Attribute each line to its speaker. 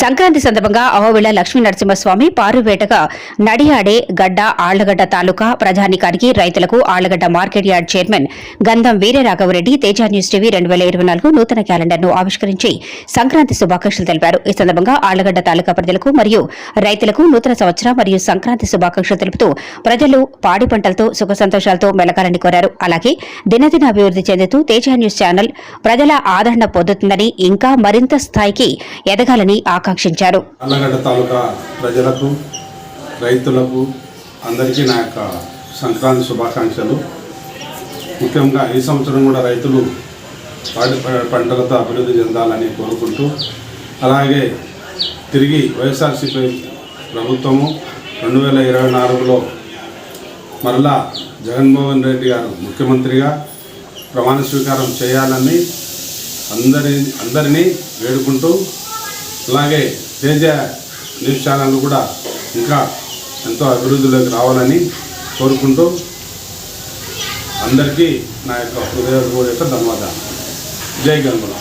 Speaker 1: సంక్రాంతి సందర్భంగా అహోవిళ లక్ష్మీ నరసింహస్వామి పారువేటగా నడియాడే గడ్డ ఆళ్ళగడ్డ తాలూకా ప్రజానికానికి రైతులకు ఆళ్ళగడ్డ మార్కెట్ యార్డ్ చైర్మన్ గంధం వీరరాఘవరెడ్డి తేజ న్యూస్ టీవీ రెండు వేల ఇరవై నాలుగు నూతన క్యాలెండర్ను ఆవిష్కరించి సంక్రాంతి శుభాకాంక్షలు తెలిపారు. ఈ సందర్భంగా ఆళ్ళగడ్డ తాలూకా ప్రజలకు మరియు రైతులకు నూతన సంవత్సరం మరియు సంక్రాంతి శుభాకాంక్షలు తెలుపుతూ ప్రజలు పాడి పంటలతో సుఖ సంతోషాలతో మెలకాలని కోరారు. అలాగే దినదిన అభివృద్ధి చెందుతూ తేజ న్యూస్ ఛానల్ ప్రజల ఆదరణ పొందుతుందని ఇంకా మరింత స్థాయికి ఎదగాలని ఆకాంక్షించారు.
Speaker 2: అల్లగడ్డ తాలూకా ప్రజలకు రైతులకు అందరికీ నా యొక్క సంక్రాంతి శుభాకాంక్షలు. ముఖ్యంగా ఈ సంవత్సరం కూడా రైతులు వాటి పంటలతో అభివృద్ధి చెందాలని కోరుకుంటూ అలాగే తిరిగి వైఎస్ఆర్సీపీ ప్రభుత్వము రెండు వేల ఇరవై నాలుగులో మరలా జగన్మోహన్ రెడ్డి గారు ముఖ్యమంత్రిగా ప్రమాణ స్వీకారం చేయాలని అందరి అందరినీ వేడుకుంటూ అలాగే తేజ న్యూస్ ఛానల్ కూడా ఇంకా ఎంతో అభివృద్ధిలోకి రావాలని కోరుకుంటూ అందరికీ నా యొక్క హృదయపూర్వక ధన్యవాదాలు. జై గంగుల